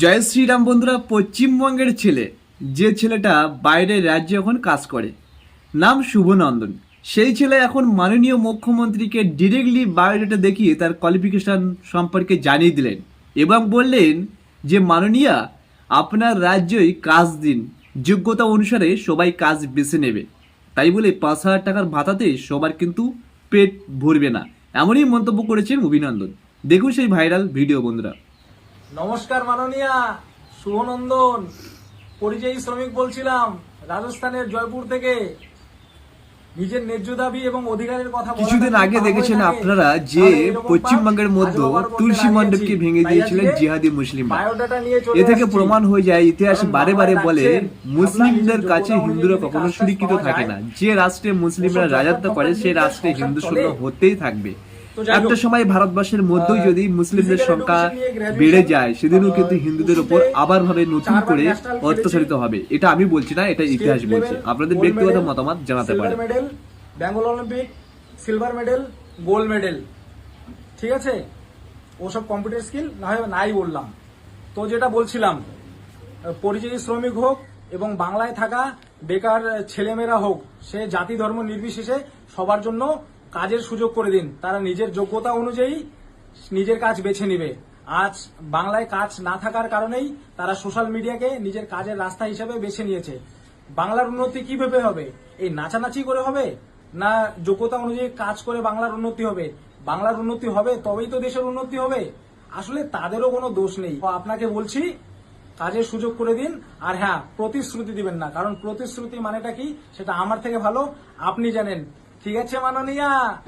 জয় শ্রীরাম বন্ধুরা, পশ্চিমবঙ্গের ছেলে। যে ছেলেটা বাইরের রাজ্যে এখন কাজ করে। নাম শুভনন্দন। সেই ছেলে এখন মাননীয় মুখ্যমন্ত্রীকে ডিরেক্টলি বায়োডাটা দেখিয়ে তার কোয়ালিফিকেশন সম্পর্কে জানিয়ে দিলেন এবং বললেন যে, মাননীয়া, আপনার রাজ্যই কাজ দিন। যোগ্যতা অনুসারে সবাই কাজ বেছে নেবে তাই বলে পাঁচ হাজার টাকার ভাতাতে সবার কিন্তু পেট ভরবে না। এমনই মন্তব্য করেছেন অভিনন্দন। দেখুন সেই ভাইরাল ভিডিও বন্ধুরা। নমস্কার মাননীয়া শুভনন্দন। পরিযায়ী শ্রমিক বলছিলাম রাজস্থানের জয়পুর থেকে। নিজের ন্যায্য দাবি এবং অধিকারের কথা কিছুদিন আগে দেখেছেন আপনারা যে পশ্চিমবঙ্গের মধ্যে তুলসী মণ্ডপকে ভেঙে দিয়েছিলেন জিহাদি চলে এ থেকে প্রমাণ হয়ে যায় ইতিহাস বারে বারে বলে মুসলিমদের কাছে হিন্দুরা কখনো সুরক্ষিত থাকে না। যে রাষ্ট্রে মুসলিমরা রাজত্ব করে সেই রাষ্ট্রে হিন্দু শূন্য হতেই থাকবে। একটা সময় ভারতবর্ষের মধ্যেই যদি মুসলিমদের সংখ্যা বেড়ে যায় সেদিনও কিন্তু হিন্দুদের উপর আবার ভাবে নতুন করে অত্যাচারিত হবে। এটা আমি বলছি না এটা ইতিহাস বলছে। আপনাদের ব্যক্তিগত মতামত জানাতে পারেন। Medal Bengal Olympic silver medal gold medal ঠিক আছে? ওসব কম্পিউটার স্কিল না হয় নাই বললাম। তো যেটা বলছিলাম পরিযায়ী শ্রমিক হোক এবং বাংলায় থাকা বেকার ছেলেমেয়েরা হোক সে জাতি ধর্ম নির্বিশেষে সবার জন্য কাজের সুযোগ করে দিন। তারা নিজের যোগ্যতা অনুযায়ী নিজের কাজ বেছে নিবে। আজ বাংলায় কাজ না থাকার কারণেই তারা সোশ্যাল মিডিয়াকে নিজের কাজের রাস্তা হিসেবে বেছে নিয়েছে। বাংলার উন্নতি কীভাবে হবে? এই নাচানাচি করে হবে? না যোগ্যতা অনুযায়ী কাজ করে বাংলার উন্নতি হবে? বাংলার উন্নতি হবে, তবেই তো দেশের উন্নতি হবে। আসলে তাদেরও কোনো দোষ নেই। আপনাকে বলছি, কাজের সুযোগ করে দিন। আর হ্যাঁ প্রতিশ্রুতি দিবেন না। কারণ প্রতিশ্রুতি মানেটা কি? সেটা আমার থেকে ভালো। আপনি জানেন ঠিক আছে মাননীয়া?